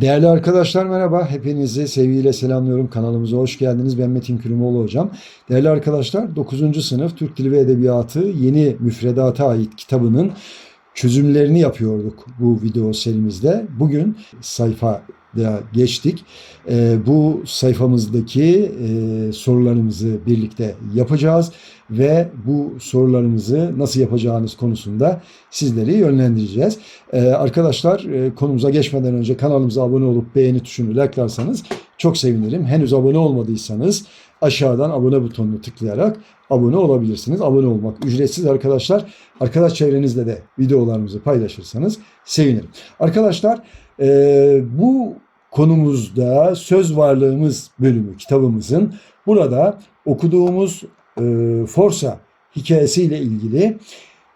Değerli arkadaşlar merhaba. Hepinizi sevgiyle selamlıyorum. Kanalımıza hoş geldiniz. Ben Metin Kürümoğlu hocam. Değerli arkadaşlar 9. sınıf Türk Dili ve Edebiyatı yeni müfredata ait kitabının çözümlerini yapıyorduk bu video serimizde. Bugün sayfaya geçtik. Ee, bu sayfamızdaki e, sorularımızı birlikte yapacağız ve bu sorularımızı nasıl yapacağınız konusunda sizleri yönlendireceğiz. Ee, arkadaşlar e, konumuza geçmeden önce kanalımıza abone olup beğeni tuşunu like'larsanız çok sevinirim. Henüz abone olmadıysanız aşağıdan abone butonunu tıklayarak abone olabilirsiniz. Abone olmak ücretsiz arkadaşlar. Arkadaş çevrenizde de videolarımızı paylaşırsanız sevinirim. Arkadaşlar e, bu konumuzda söz varlığımız bölümü kitabımızın burada okuduğumuz e, Forsa hikayesiyle ilgili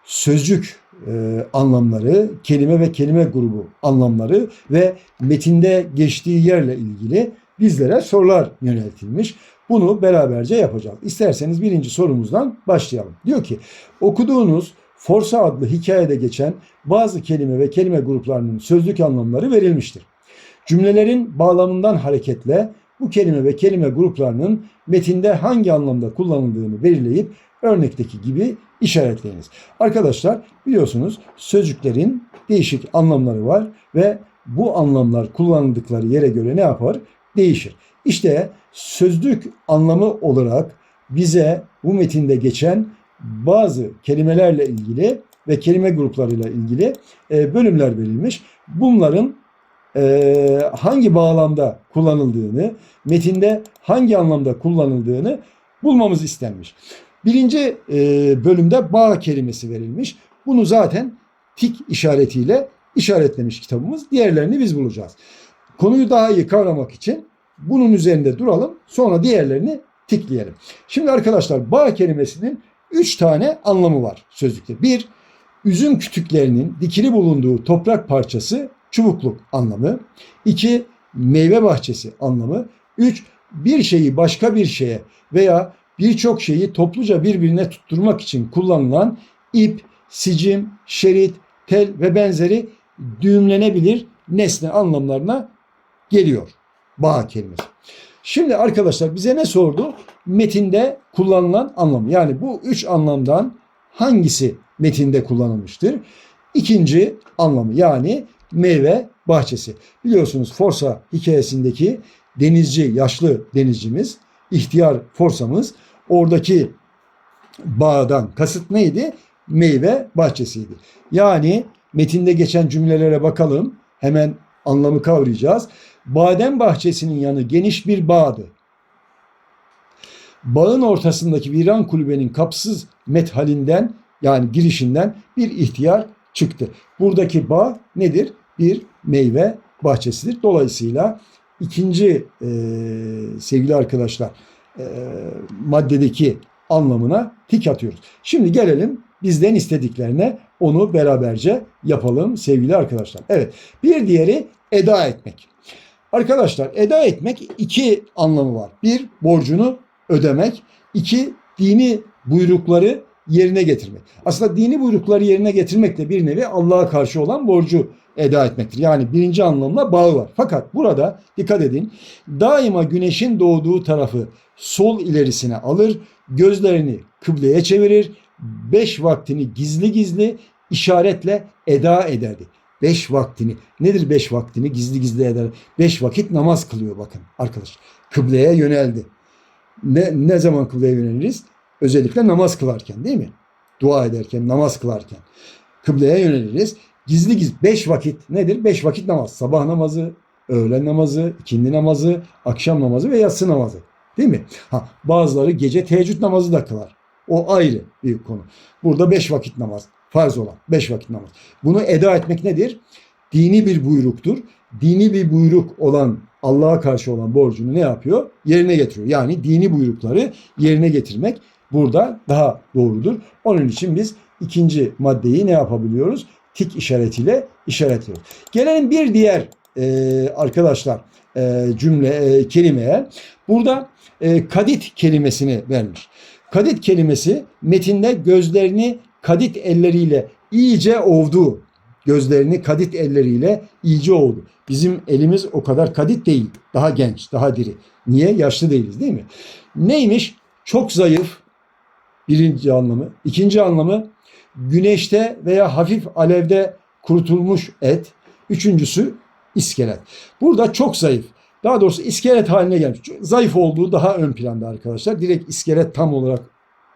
sözcük e, anlamları, kelime ve kelime grubu anlamları ve metinde geçtiği yerle ilgili bizlere sorular yöneltilmiş. Bunu beraberce yapacağız. İsterseniz birinci sorumuzdan başlayalım. Diyor ki okuduğunuz Forsa adlı hikayede geçen bazı kelime ve kelime gruplarının sözlük anlamları verilmiştir. Cümlelerin bağlamından hareketle bu kelime ve kelime gruplarının metinde hangi anlamda kullanıldığını belirleyip örnekteki gibi işaretleyiniz. Arkadaşlar biliyorsunuz sözcüklerin değişik anlamları var ve bu anlamlar kullanıldıkları yere göre ne yapar? Değişir. İşte sözlük anlamı olarak bize bu metinde geçen bazı kelimelerle ilgili ve kelime gruplarıyla ilgili e, bölümler verilmiş. Bunların e, hangi bağlamda kullanıldığını, metinde hangi anlamda kullanıldığını bulmamız istenmiş. Birinci e, bölümde bağ kelimesi verilmiş. Bunu zaten tik işaretiyle işaretlemiş kitabımız. Diğerlerini biz bulacağız. Konuyu daha iyi kavramak için bunun üzerinde duralım. Sonra diğerlerini tikleyelim. Şimdi arkadaşlar bağ kelimesinin üç tane anlamı var sözlükte. Bir, üzüm kütüklerinin dikili bulunduğu toprak parçası çubukluk anlamı. 2. Meyve bahçesi anlamı. 3. Bir şeyi başka bir şeye veya birçok şeyi topluca birbirine tutturmak için kullanılan ip, sicim, şerit, tel ve benzeri düğümlenebilir nesne anlamlarına geliyor. Bağ kelimesi. Şimdi arkadaşlar bize ne sordu? Metinde kullanılan anlam. Yani bu üç anlamdan hangisi metinde kullanılmıştır? İkinci anlamı yani meyve bahçesi. Biliyorsunuz Forsa hikayesindeki denizci, yaşlı denizcimiz, ihtiyar Forsa'mız oradaki bağdan kasıt neydi? Meyve bahçesiydi. Yani metinde geçen cümlelere bakalım. Hemen anlamı kavrayacağız. Badem bahçesinin yanı geniş bir bağdı. Bağın ortasındaki viran kulübenin kapsız methalinden yani girişinden bir ihtiyar çıktı. Buradaki bağ nedir? Bir meyve bahçesidir. Dolayısıyla ikinci e, sevgili arkadaşlar e, maddedeki anlamına tik atıyoruz. Şimdi gelelim bizden istediklerine onu beraberce yapalım sevgili arkadaşlar. Evet bir diğeri eda etmek. Arkadaşlar eda etmek iki anlamı var. Bir borcunu ödemek. iki dini buyrukları yerine getirmek. Aslında dini buyrukları yerine getirmek de bir nevi Allah'a karşı olan borcu eda etmektir. Yani birinci anlamda bağı var. Fakat burada dikkat edin daima güneşin doğduğu tarafı sol ilerisine alır, gözlerini kıbleye çevirir, beş vaktini gizli gizli işaretle eda ederdi. Beş vaktini. Nedir beş vaktini? Gizli gizli eder. Beş vakit namaz kılıyor bakın arkadaş. Kıbleye yöneldi. Ne, ne zaman kıbleye yöneliriz? Özellikle namaz kılarken değil mi? Dua ederken, namaz kılarken. Kıbleye yöneliriz. Gizli gizli beş vakit nedir? Beş vakit namaz. Sabah namazı, öğlen namazı, ikindi namazı, akşam namazı ve yatsı namazı. Değil mi? Ha, bazıları gece teheccüd namazı da kılar. O ayrı bir konu. Burada beş vakit namaz. Farz olan beş vakit namaz. Bunu eda etmek nedir? Dini bir buyruktur. Dini bir buyruk olan Allah'a karşı olan borcunu ne yapıyor? Yerine getiriyor. Yani dini buyrukları yerine getirmek burada daha doğrudur. Onun için biz ikinci maddeyi ne yapabiliyoruz? Tik işaretiyle işaretliyoruz. Gelelim bir diğer e, arkadaşlar e, cümle e, kelimeye. Burada e, kadit kelimesini vermiş. Kadit kelimesi metinde gözlerini kadit elleriyle iyice ovdu. gözlerini kadit elleriyle iyice oldu. Bizim elimiz o kadar kadit değil. Daha genç, daha diri. Niye? Yaşlı değiliz değil mi? Neymiş? Çok zayıf. Birinci anlamı. İkinci anlamı güneşte veya hafif alevde kurutulmuş et. Üçüncüsü iskelet. Burada çok zayıf. Daha doğrusu iskelet haline gelmiş. Zayıf olduğu daha ön planda arkadaşlar. Direkt iskelet tam olarak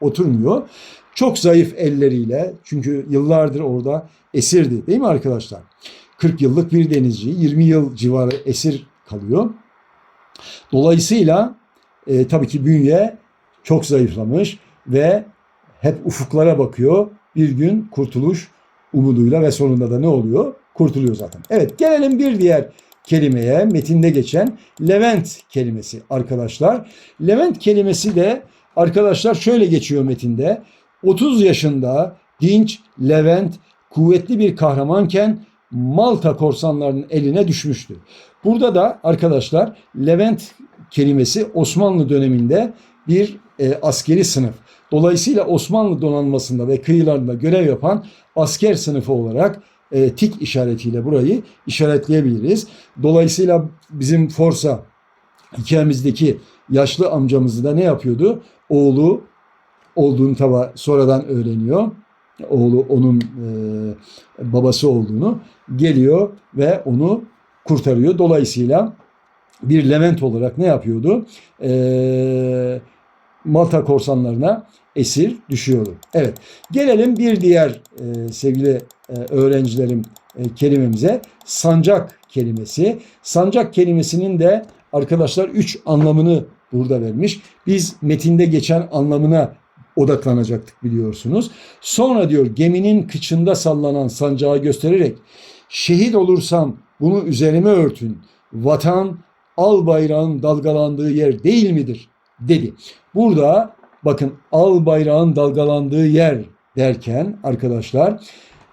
oturmuyor. Çok zayıf elleriyle çünkü yıllardır orada esirdi değil mi arkadaşlar? 40 yıllık bir denizci 20 yıl civarı esir kalıyor. Dolayısıyla e, tabii ki bünye çok zayıflamış ve hep ufuklara bakıyor. Bir gün kurtuluş umuduyla ve sonunda da ne oluyor? Kurtuluyor zaten. Evet gelelim bir diğer kelimeye metinde geçen Levent kelimesi arkadaşlar. Levent kelimesi de arkadaşlar şöyle geçiyor metinde. 30 yaşında dinç Levent kuvvetli bir kahramanken Malta korsanlarının eline düşmüştü. Burada da arkadaşlar Levent kelimesi Osmanlı döneminde bir e, askeri sınıf. Dolayısıyla Osmanlı donanmasında ve kıyılarında görev yapan asker sınıfı olarak e, tik işaretiyle burayı işaretleyebiliriz. Dolayısıyla bizim Forsa hikayemizdeki yaşlı amcamızı da ne yapıyordu? Oğlu olduğunu taba sonradan öğreniyor. Oğlu onun e, babası olduğunu geliyor ve onu kurtarıyor. Dolayısıyla bir Levent olarak ne yapıyordu? E, Malta korsanlarına esir düşüyordu. Evet gelelim bir diğer e, sevgili e, öğrencilerim e, kelimemize sancak kelimesi. Sancak kelimesinin de arkadaşlar üç anlamını burada vermiş. Biz metinde geçen anlamına odaklanacaktık biliyorsunuz. Sonra diyor geminin kıçında sallanan sancağı göstererek şehit olursam bunu üzerime örtün. Vatan al bayrağın dalgalandığı yer değil midir? dedi. Burada bakın al bayrağın dalgalandığı yer derken arkadaşlar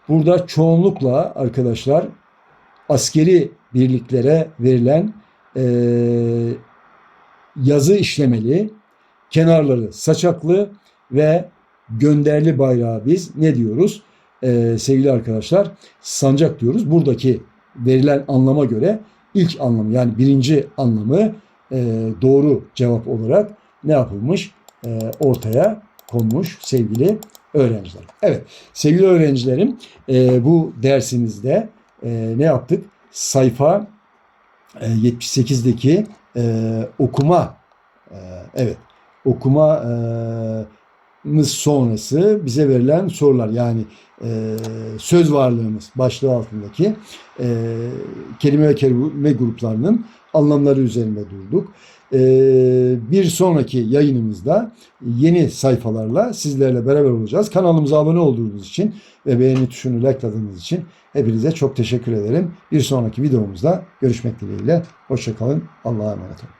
burada çoğunlukla arkadaşlar askeri birliklere verilen e, yazı işlemeli, kenarları saçaklı ve gönderli bayrağı biz ne diyoruz? E, sevgili arkadaşlar sancak diyoruz. Buradaki verilen anlama göre ilk anlamı yani birinci anlamı e, doğru cevap olarak ne yapılmış? E, ortaya konmuş sevgili öğrenciler. Evet sevgili öğrencilerim e, bu dersimizde e, ne yaptık? Sayfa e, 78'deki e, okuma e, evet okuma e, sonrası bize verilen sorular yani e, söz varlığımız başlığı altındaki e, kelime ve kelime gruplarının anlamları üzerinde durduk. E, bir sonraki yayınımızda yeni sayfalarla sizlerle beraber olacağız. Kanalımıza abone olduğunuz için ve beğeni tuşunu likeladığınız için hepinize çok teşekkür ederim. Bir sonraki videomuzda görüşmek dileğiyle. Hoşçakalın. Allah'a emanet olun.